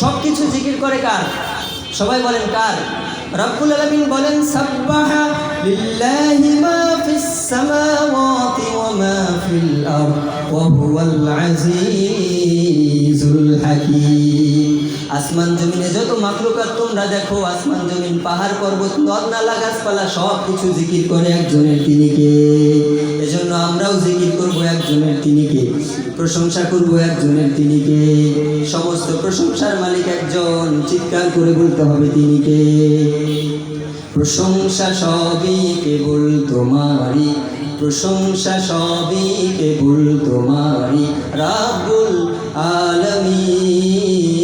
সব কিছু জিকির করে কার? সবাই বলেন কার? রব্বুল আলামিন বলেন, সাব্বাহা লিল্লাহি মা ফিস সামাওয়াতি ওয়া মা ফিল আরদ, ওয়া হুয়াল হাকীম। আসমান জমিনে যত মাখলুকাত তোমরা দেখো, আসমান জমিন, পাহাড় পর্বত নদ নালা গাছপালা, সব কিছু জিকির করে একজনের তিনিকে। এজন্য আমরাও জিকির করব একজনের তিনিকে, প্রশংসা করব একজনের তিনিকে। সমস্ত প্রশংসার মালিক একজন, চিৎকার করে বলতে হবে তিনিকে। প্রশংসা সবই কেবল তোমারই, প্রশংসা সবই কেবল তোমারই রাবুল আলমিন।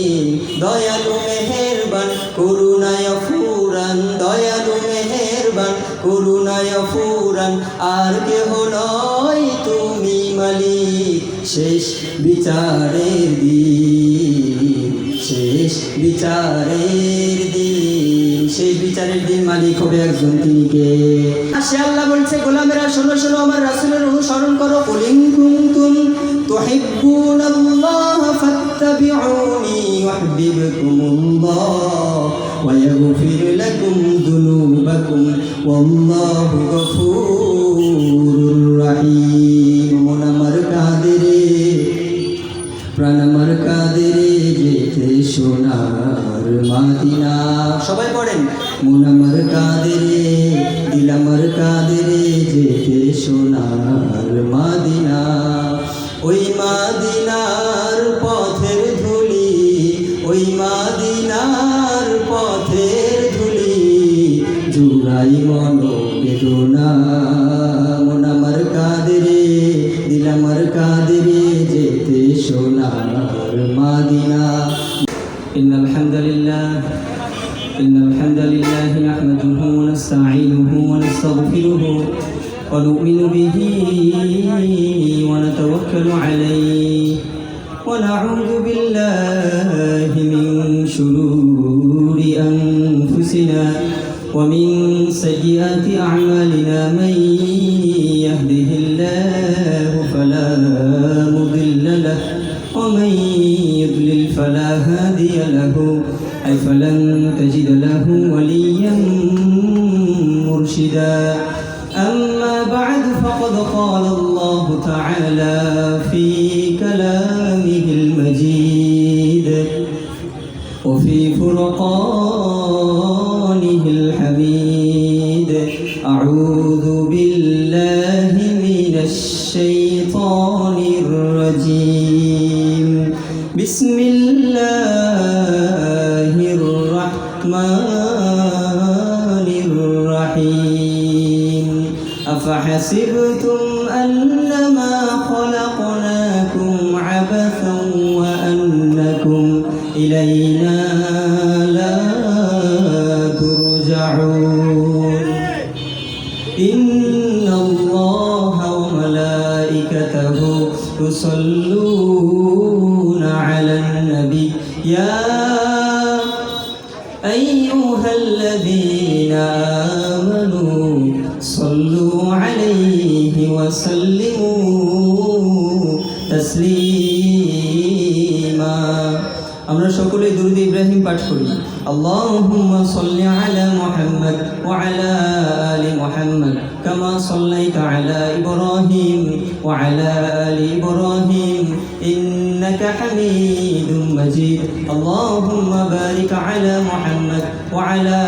দয়ালু মেহেরবান, করুণায় ফুরান দয়ালু মেহেরবান, করুণায় ফুরান আর কেহ নয় তুমি মালিক। শেষ বিচারের দিন, শেষ বিচারের দিন। শেষ বিচারের দিন মালিক হবে একজন তিনি কে? সে আল্লাহ বলছে, গোলামেরা, শোনো শোনো, আমার রাসূলের অনুসরণ করো। কুলিং কুনতুম তুহিব্বুনাল্লাহ ফাত্তাবিউনি ইউহিব্বুকুমুল্লাহ ওয়া ইয়াগফির লাকুম যুনুবাকুম ওয়াল্লাহু গফুরুর রাহিম মন আমার কাদেরে প্রাণ আমার কাদেরে যেতে সোনার মাদিনা। সবাই পড়েন, মন আমার কাদেরে দিল আমার কাদেরে যেতে সোনার মাদিনা। ونستغفره ونؤمن به ونتوكل عليه. ونعوذ بالله من شرور أنفسنا ومن سيئات أعمالنا. من يهده الله فلا مضل له ومن يضلل فلا هادي له. أي فلن تجد له مرشدا. أما بعد فقد قال الله تعالى في كلامه المجيد. وفي فرقانه الرحيم أفحسبتم أنما خلقناكم عبثا وأنكم إلينا لا ترجعون. إن الله وملائكته يصلون صلوا عليه وسلموا تسليما আমরা সকলে দুরুদ ইব্রাহিম পাঠ করি আল্লাহুম্মা সাল্লি আলা মুহাম্মদ ওয়া আলা আলি মুহাম্মদ কামা সাল্লাইতা আলা ইব্রাহিম ওয়া আলা আলি ইব্রাহিম ইন্নাকা হামিদুম মাজিদ আল্লাহুম্মা বারিক আলা মুহাম্মদ ওয়া আলা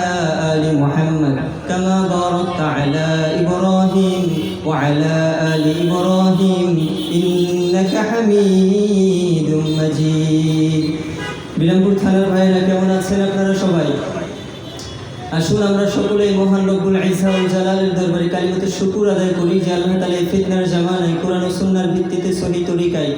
আলি মুহাম্মদ বারাকতা আলা ইব্রাহিম ওয়া আলা আলি ইব্রাহিম ইন্নাকা হামিদুম মাজিদ বিরামপুর থানার ভাইয়েরা কেমন আছেন আপনারা সবাই? আসুন আমরা সকলে মহান রব্বুল ইসাউল জালালের দরবারে কালিমতে শুকুর আদায় করি, যে আল্লাহ তালা ফিতনার জামানায় কোরআন সুন্নার ভিত্তিতে সহি তরিকায়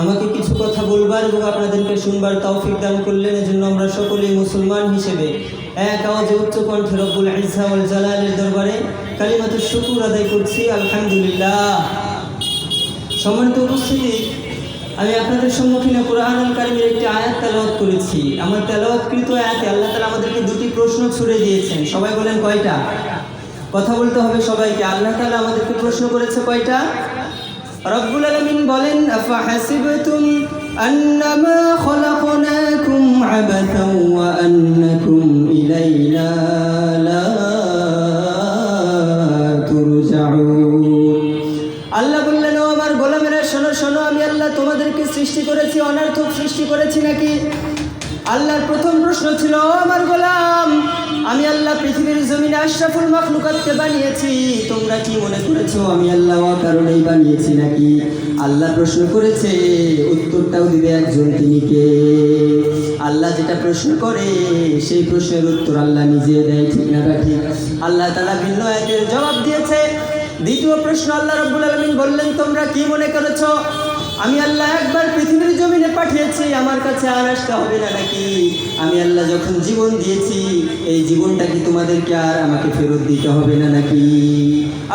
আমাকে কিছু কথা বলবার এবং আপনাদেরকে শুনবার তৌফিক দান করলেন। এজন্য আমরা সকলেই মুসলমান হিসেবে এক আওয়াজে উচ্চ কণ্ঠে রব্বুল ইসাউল জালালের দরবারে কালিমাতে শুকুর আদায় করছি, আলহামদুলিল্লাহ। সম্মানিত উপস্থিতি, আমি আপনাদের সম্মুখীনে কোরআনুল কারিমের একটি আয়াত তেলাওয়াত করেছি। আমার তেলাওয়াতকৃত আয়াতে আল্লাহ তালা আমাদেরকে দুটি প্রশ্ন ছুড়ে দিয়েছেন। সবাই বলেন কয়টা? কথা বলতে হবে সবাইকে। আল্লাহ তালা আমাদেরকে প্রশ্ন করেছে কয়টা? রব্বুল আলমিন বলেন আফা হাসিবতুম أنما خلقناكم عبثا وأنكم إلينا لا ترجعون আল্লাহ বললেন ও আমার গোলামেরা শোনো শোনো আমি আল্লাহ তোমাদেরকে সৃষ্টি করেছি অনার্থক সৃষ্টি করেছি নাকি আল্লাহর প্রথম প্রশ্ন ছিল ও আমার গোলাম আমি আল্লাহ পৃথিবীর জমিনে আশরাফুল মাখলুকাতকে বানিয়েছি। তোমরা কি মনে করেছ আমি আল্লাহ কারণেই বানিয়েছি নাকি? আল্লাহ প্রশ্ন করেছে, উত্তরটাও দিবে একজন তিনি কে? আল্লাহ যেটা প্রশ্ন করে, সেই প্রশ্নের উত্তর আল্লাহ নিজে দেয়, ঠিক না ঠিক? আল্লাহ তারা ভিন্ন একের জবাব দিয়েছে। দ্বিতীয় প্রশ্ন আল্লাহ রব্বুল আলমিন বললেন, তোমরা কি মনে করেছ? আমি আল্লাহ একবার পৃথিবীর জমিনে পাঠিয়েছি, আমার কাছে আর আসতে হবে না নাকি? আমি আল্লাহ যখন জীবন দিয়েছি, এই জীবনটা কি তোমাদেরকে আর আমাকে ফেরত দিতে হবে না নাকি?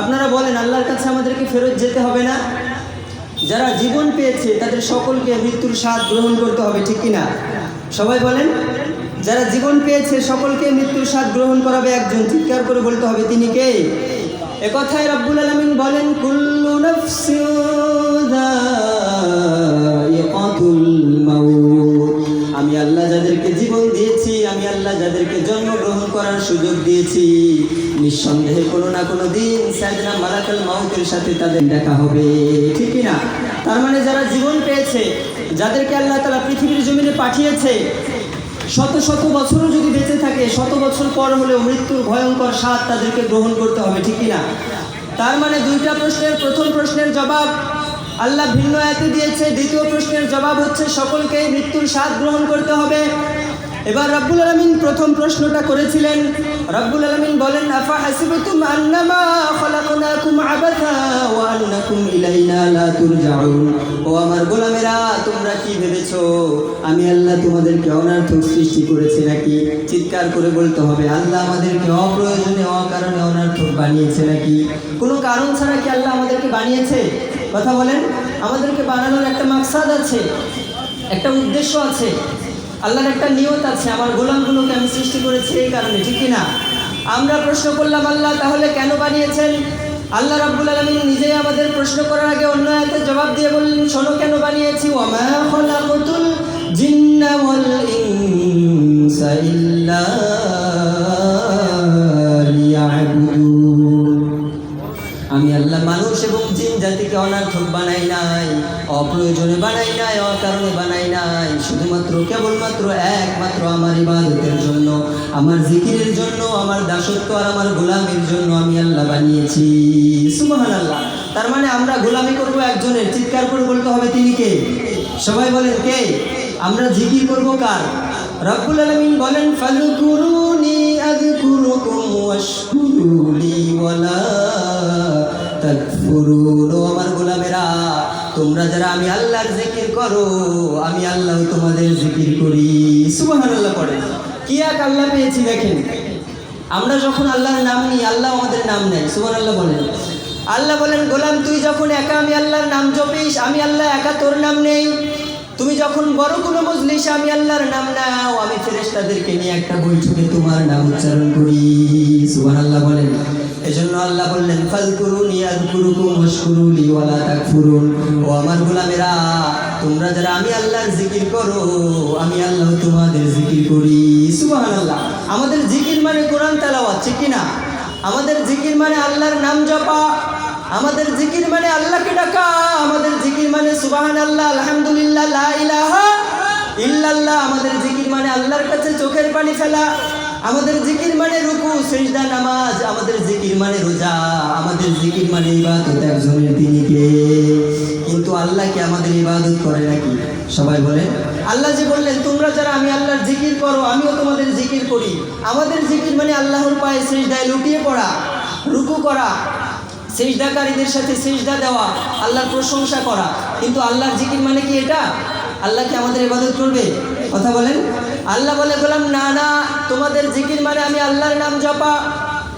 আপনারা বলেন, আল্লাহর কাছে আমাদেরকে ফেরত যেতে হবে না? যারা জীবন পেয়েছে, তাদের সকলকে মৃত্যুর স্বাদ গ্রহণ করতে হবে, ঠিক কিনা? সবাই বলেন, যারা জীবন পেয়েছে, সকলকে মৃত্যুর স্বাদ গ্রহণ করাবে একজন, চিৎকার করে বলতে হবে, তিনি কে? একথায় রব্বুল আলমিন বলেন, কুল্লু নাফসিন নিঃসন্দেহে কোনো না কোনো দিন সাইদনা মালাকাল মাউতের সাথে তাদের দেখা হবে। ঠিক না তার মানে যারা জীবন পেয়েছে, যাদেরকে আল্লাহ তালা পৃথিবীর জমিনে পাঠিয়েছে, শত শত বছরও যদি বেঁচে থাকে, শত বছর পর হলেও মৃত্যুর ভয়ঙ্কর স্বাদ তাদেরকে গ্রহণ করতে হবে, ঠিক না তার মানে দুইটা প্রশ্নের, প্রথম প্রশ্নের জবাব আল্লাহ ভিন্ন এতে দিয়েছে, দ্বিতীয় প্রশ্নের জবাব হচ্ছে সকলকেই মৃত্যুর স্বাদ গ্রহণ করতে হবে। এবার রব্বুল আলমিন প্রথম প্রশ্নটা করেছিলেন। রব্বুল আলমিন বলেন, আফা হাসিবতুম আন্নামা খলাকনাকুম আবাথা ওয়া আন্নাকুম ইলাইনা লা তুরজাউন? ও আমার গোলামেরা, তোমরা কি ভেবেছো? আমি আল্লাহ তোমাদেরকে অনার্থক সৃষ্টি করেছি নাকি? চিৎকার করে বলতে হবে, আল্লাহ আমাদেরকে অপ্রয়োজনে অকারণে অনার্থক বানিয়েছে নাকি? কোনো কারণ ছাড়া কি আল্লাহ আমাদেরকে বানিয়েছে? কথা বলেন, আমাদেরকে বানানোর একটা মাকসাদ আছে, একটা উদ্দেশ্য আছে। আল্লাহর একটা নিয়ত আছে, আমার গোলামগুলোকে আমি সৃষ্টি করেছি এই কারণে, ঠিক না আমরা প্রশ্ন করলাম, আল্লাহ তাহলে কেন বানিয়েছেন? আল্লাহ রাব্বুল আলামিন নিজেই আমাদের প্রশ্ন করার আগে অন্য আয়াতে জবাব দিয়ে বললেন, শোনো, কেন বানিয়েছি? আমি আল্লাহ মানুষ এবং জিন জাতিকে অনার্থক বানাই নাই। অপ্রয়োজনে বানাই নাই, অকারণে বানাই নাই। শুধুমাত্র, কেবলমাত্র একমাত্র আমার ইবাদতের জন্য, আমার জিকিরের জন্য, আমার দাসত্ব আর আমার গোলামের জন্য আমি আল্লাহ বানিয়েছি। সুবহান আল্লাহ তার মানে আমরা গোলামি করব একজনের, চিৎকার করে বলতে হবে তিনি কে? সবাই বলেন কে? আমরা জিকির করব কার? রব্বুল আলামিন বলেন, ফাযকুরুনি আযকুরুকুম ওয়াশকুরুলি ওয়ালা তাকফুরুন। আমার গোলামেরা তোমরা যারা আমি আল্লাহর জিকির করো, আমি আল্লাহ তোমাদের জিকির করি। সুবহানাল্লাহ পড়ে কি এক আল্লাহ পেয়েছি দেখেন। আমরা যখন আল্লাহর নাম নিই, আল্লাহ আমাদের নাম নেয়। সুবহানাল্লাহ বলেন। আল্লাহ বলেন, গোলাম, তুই যখন একা আমি আল্লাহর নাম জপিস, আমি আল্লাহ একা তোর নাম নেই। তুমি যখন বড় কোনো মজলিসে, আমি আল্লাহর নাম নাও। আমি ফেরেশতাদেরকে নিয়ে একটা বৈঠকে তোমার নাম উচ্চারণ করি। সুবহানাল্লাহ বলেন। এজন্য আল্লাহ বললেন, ফাযকুরুনি, আযকুরুকুম, ওয়াশকুরুলি, ওয়ালা তাকফুরুন। ও আমার গোলামেরা, তোমরা যারা আমি আল্লাহর জিকির করো, আমি আল্লাহ তোমাদের জিকির করি। সুবহানাল্লাহ। আমাদের জিকির মানে কোরআন তেলাওয়াত, ঠিক কি না আমাদের জিকির মানে আল্লাহর নাম জপা। আমাদের জিকির মানে আল্লাহকে ডাকা। আমাদের জিকির মানে সুবাহান আল্লাহ আলহামদুলিল্লাহ ইলাহা ইল্লাল্লাহ। আমাদের জিকির মানে আল্লাহর কাছে চোখের পানি ফেলা। আমাদের জিকির মানে রুকু, সেজদা, নামাজ। আমাদের জিকির মানে রোজা, আমাদের জিকির মানে ইবাদত একজনের তিনি কে কিন্তু আল্লাহ কি আমাদের ইবাদত করে নাকি? সবাই বলে আল্লাহ যে বললেন, তোমরা যারা আমি আল্লাহর জিকির করো, আমিও তোমাদের জিকির করি। আমাদের জিকির মানে আল্লাহর পায়ে সেজদায় লুটিয়ে পড়া, রুকু করা, সেজদাকারীদের সাথে সেজদা দেওয়া, আল্লাহর প্রশংসা করা। কিন্তু আল্লাহর জিকির মানে কি এটা? আল্লাহ কি আমাদের ইবাদত করবে? কথা বলেন। আল্লাহ বলে, বললাম, না না, তোমাদের জিকির মানে আমি আল্লাহর নাম জপা।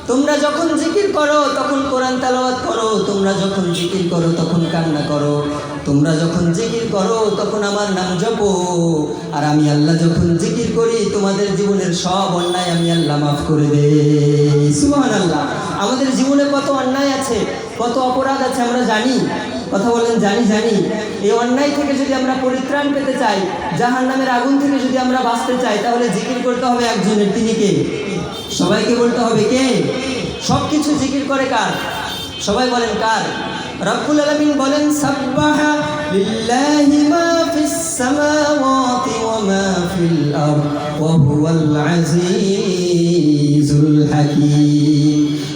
তোমরা যখন জিকির করো, তখন কোরআন তালাওয়াত করো। তোমরা যখন জিকির করো, তখন কান্না করো। তোমরা যখন জিকির করো, তখন আমার নাম জপো। আর আমি আল্লাহ যখন জিকির করি, তোমাদের জীবনের সব অন্যায় আমি আল্লাহ মাফ করে দে সুবহান আল্লাহ আমাদের জীবনে কত অন্যায় আছে, কত অপরাধ আছে, আমরা জানি। কথা বলেন, জানি জানি। এই অন্যায় থেকে যদি আমরা পরিত্রাণ পেতে চাই জাহান নামের আগুন থেকে যদি আমরা বাঁচতে চাই, তাহলে জিকির করতে হবে একজনের, তিনি কে? সবাইকে বলতে হবে কে? সব কিছু জিকির করে কার? সবাই বলেন কার? রব্বুল আলামিন বলেন, সাব্বাহা লিল্লাহি মা ফিস সামাওয়াতি ওয়া মা ফিল আরদ, ওয়া হুয়াল হাকীম।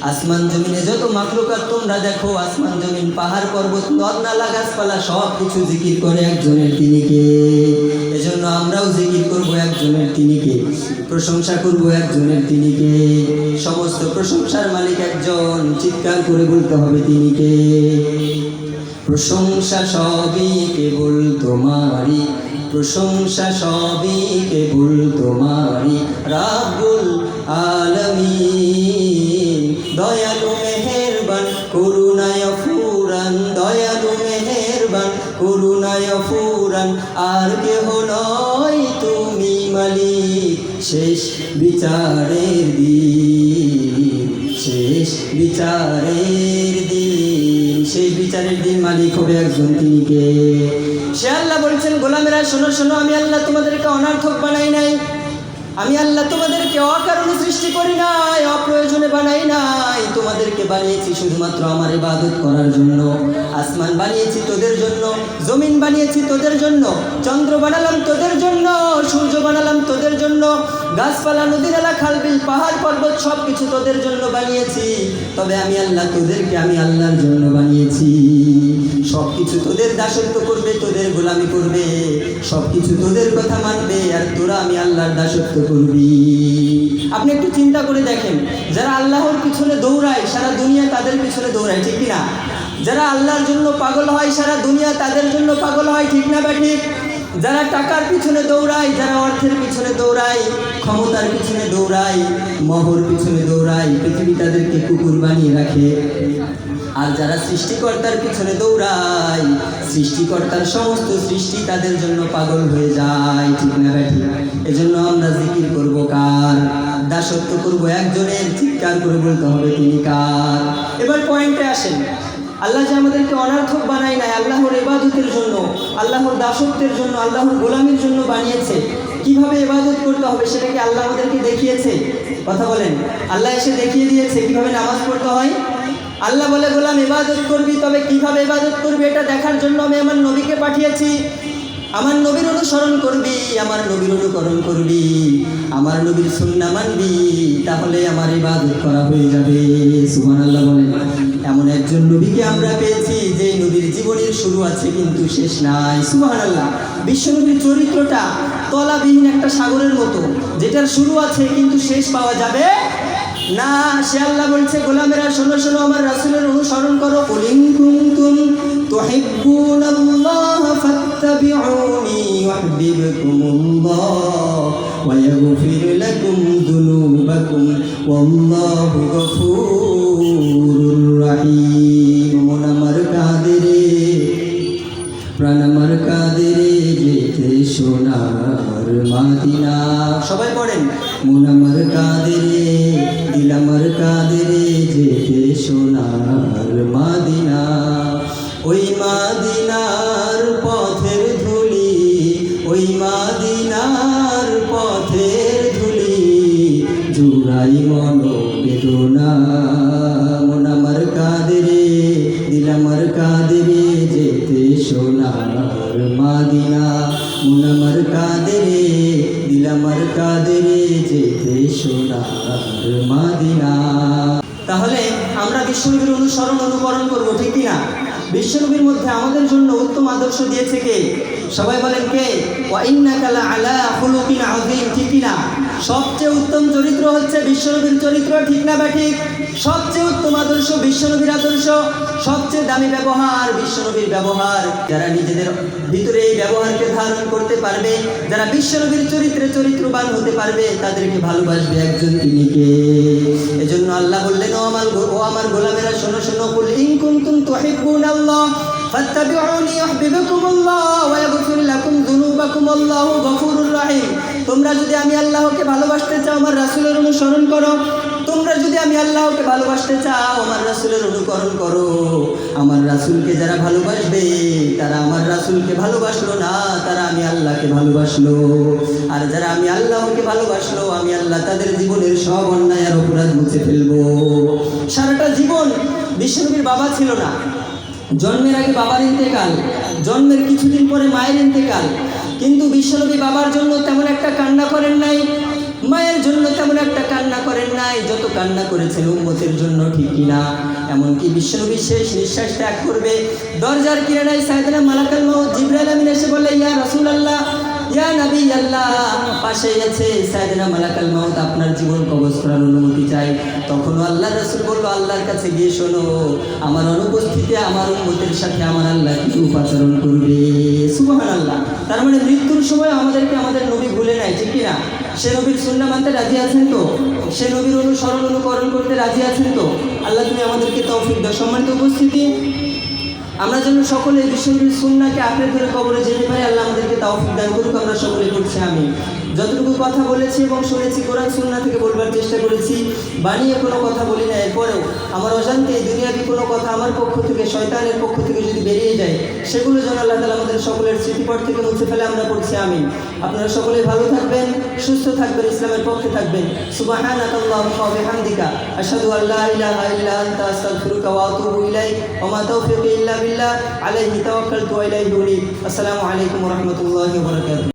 আসমান জমিনে যত মাখলুকাত তোমরা দেখো, আসমান জমিন, পাহাড়, পর্বত নদ নালা গাছপালা সব কিছু জিকির করে একজনের তিনিকে। এজন্য আমরাও জিকির করব একজনের তিনিকে, প্রশংসা করব একজনের তিনিকে। সমস্ত প্রশংসার মালিক একজন, চিৎকার করে বলতে হবে তিনিকে। প্রশংসা সবই কেবল তোমারই, প্রশংসা সবই কেবল তোমারই রাবুল আলমিন। আর কেহ নয় তুমি মালিক। শেষ বিচারের দিন, শেষ বিচারের দিন, শেষ বিচারের দিন মালিক হবে একজন তিনি কে? সে আল্লাহ বলছেন, গোলামেরা, শোনো শোনো, আমি আল্লাহ তোমাদেরকে অনার্থক বানাই নাই। আমি আল্লাহ তোমাদেরকে অকারণে সৃষ্টি করি নাই, অপ্রয়োজনে বানাই নাই। তোমাদেরকে বানিয়েছি শুধুমাত্র আমার ইবাদত করার জন্য। আসমান বানিয়েছি তোদের জন্য, জমিন বানিয়েছি তোদের জন্য, চন্দ্র বানালাম তোদের জন্য, সূর্য বানালাম তোদের জন্য। গাছপালা নদী নালা খালবিল, পাহাড়, পর্বত সব কিছু তোদের জন্য বানিয়েছি। তবে আমি আল্লাহ তোদেরকে, আমি আল্লাহর জন্য বানিয়েছি। সব কিছু তোদের দাসত্ব করবে, তোদের গোলামি করবে। সব কিছু তোদের কথা মানবে, আর তোরা আমি আল্লাহর দাসত্ব করবি। আপনি একটু চিন্তা করে দেখেন, যারা আল্লাহর পিছনে দৌড়ায়, সারা দুনিয়া তাদের পিছনে দৌড়ায়, ঠিক কিনা? যারা আল্লাহর জন্য পাগল হয়, সারা দুনিয়া তাদের জন্য পাগল হয়, ঠিক না বা ঠিক? যারা টাকার পিছনে দৌড়ায়, যারা অর্থের পিছনে দৌড়ায়, ক্ষমতার পিছনে দৌড়ায়, মহর পিছনে দৌড়ায়, পৃথিবী তাদেরকে কুকুর বানিয়ে রাখে। আর যারা সৃষ্টিকর্তার পিছনে দৌড়ায়, সৃষ্টিকর্তার সমস্ত সৃষ্টি তাদের জন্য পাগল হয়ে যায়, ঠিক না ব্যাঠি এজন্য আমরা জিকির করব কার? দাসত্ব করব একজনের, চিৎকার করে বলতে হবে তিনি কার? এবার পয়েন্টে আসেন। আল্লাহ যে আমাদেরকে অনার্থক বানায় নাই, আল্লাহর এবাদতের জন্য, আল্লাহর দাসত্বের জন্য, আল্লাহর গোলামির জন্য বানিয়েছে। কীভাবে এবাদত করতে হবে সেটা কি আল্লাহ আমাদেরকে দেখিয়েছে? কথা বলেন। আল্লাহ এসে দেখিয়ে দিয়েছে কীভাবে নামাজ পড়তে হয়। আল্লাহ বলে, গোলাম, ইবাদত করবি, তবে কীভাবে ইবাদত করবি এটা দেখার জন্য আমি আমার নবীকে পাঠিয়েছি। আমার নবীর অনুসরণ করবি, আমার নবীর অনুকরণ করবি, আমার নবীর সুন্না মানবি, তাহলে আমার ইবাদত করা হয়ে যাবে। সুমান আল্লাহ বলেন। এমন একজন নবীকে আমরা পেয়েছি যে নবীর জীবনের শুরু আছে কিন্তু শেষ নাই। সুমান আল্লাহ বিশ্বনবীর চরিত্রটা তলাবিহীন একটা সাগরের মতো, যেটার শুরু আছে কিন্তু শেষ পাওয়া যাবে না। সে আল্লাহ বলছে, গোলামেরা, শোনো শোনো, আমার রাসূলের অনুসরণ করো। কুলিন কুনতুম তুহিব্বুনাল্লাহ ফাত্তাবিউনি কাদেরে প্রাণ আমার কাদেরে যেতে সোনার মাদিনা। সবাই পড়েন মন আমার কাদেরে বিশ্বনবীর অনুসরণ, অনুকরণ করব, ঠিক কিনা? বিশ্বনবীর মধ্যে আমাদের জন্য উত্তম আদর্শ দিয়েছে কে? সবাই বলেন কে? আলা ঠিক কিনা? সবচেয়ে উত্তম চরিত্র হচ্ছে বিশ্বনবীর চরিত্র, ঠিক না বা ঠিক? সবচেয়ে উত্তম আদর্শ বিশ্বনবীর আদর্শ, সবচেয়ে দামি ব্যবহার বিশ্বনবীর ব্যবহার। যারা নিজেদের ভিতরে এই ব্যবহারকে ধারণ করতে পারবে, যারা বিশ্বনবীর চরিত্রে চরিত্রবান হতে পারবে, তাদেরকে ভালোবাসবে একজন তিনি কে? এজন্য আল্লাহ বললেন, ও আমার ও আমার গোলামেরা, শোনো শোনো, কুল ইন কুনতুম তুহিব্বুনাল্লাহ ফাত্তাবিউনি ইউহিব্বুকুমুল্লাহ, ওয়া ইয়াগফির লাকুম যুনুবাকুম, আল্লাহু গফুরুর রাহিম। তোমরা যদি আমি আল্লাহকে ভালোবাসতে চাও, আমার রাসূলের অনুসরণ করো। তোমরা যদি আমি আল্লাহকে ভালোবাসতে চাও, আমার রাসূলের অনুকরণ করো। আমার রাসূলকে যারা ভালোবাসবে, তারা আমার রাসূলকে ভালোবাসলো না, তারা আমি আল্লাহকে ভালোবাসলো। আর যারা আমি আল্লাহকে ভালোবাসলো, আমি আল্লাহ তাদের জীবনের সব অন্যায় আর অপরাধ মুছে ফেলব। সারাটা জীবন বিশ্বনবীর বাবা ছিল না। জন্মের আগে বাবার ইন্তেকাল, জন্মের কিছুদিন পরে মায়ের ইন্তেকাল। কিন্তু বিশ্বনবী বাবার জন্য তেমন একটা কান্না করেন নাই। মায়ের জন্য তেমন একটা কান্না করেন নাই, যত কান্না করেছেন উম্মতের জন্য ঠিক না। এমনকি বিশ্বনবী শেষ নিঃশ্বাস ত্যাগ করবে। দরজার কিনারায় সাহেদরা মালাকাল মাহ জিব্রাইল আমিন এসে বলে ইয়া রাসূলুল্লাহ ইয়া আল্লাহ পাশে সাইদানা মালাকাল মাউত আপনার জীবন কবজ করার তখনও আল্লাহ আল্লাহর কাছে গিয়ে শোনো, আমার অনুপস্থিতিতে আমার উম্মতের সাথে আমার আল্লাহ কি উপাচরণ করবে? সুবহানাল্লাহ। তার মানে মৃত্যুর সময় আমাদেরকে আমাদের নবী ভুলে নাই, ঠিক কিনা? সে নবীর সুন্নাহ মানতে রাজি আছেন তো? সে নবীর অনুসরণ, অনুকরণ করতে রাজি আছেন তো? আল্লাহ তুমি আমাদেরকে তৌফিক দাও। সম্মানিত উপস্থিতি আমরা যেন সকলে বিশ্বনবীর সুন্নাকে আঁকড়ে ধরে কবরে যেতে পারি, আল্লাহ আমাদেরকে তাও দান করুক, আমরা সকলে করছি আমি যতটুকু কথা বলেছি এবং শুনেছি, কোরআন সুন্না থেকে বলবার চেষ্টা করেছি, বানিয়ে কোনো কথা বলি না, এরপরেও আমার অজান্তে দুনিয়াবি কোনো কথা আমার পক্ষ থেকে, শয়তানের পক্ষ থেকে যদি বেরিয়ে যায়, সেগুলো যেন আল্লাহ তালা আমাদের সকলের স্মৃতিপট থেকে মুছে ফেলে, আমরা পড়ছি আমি আপনারা সকলে ভালো থাকবেন, সুস্থ থাকবেন, ইসলামের পক্ষে থাকবেন। সুবহানাকা আল্লাহুম্মা ওয়া বিহামদিকা, আশহাদু আল্লা ইলাহা ইল্লা আস্তাগফিরুকা ওয়া আতুবু ইলাইক, ওয়া মা তাওফিকি ইল্লা إلا عليه توكلت وإليه أنيب. السلام عليكم ورحمة الله وبركاته.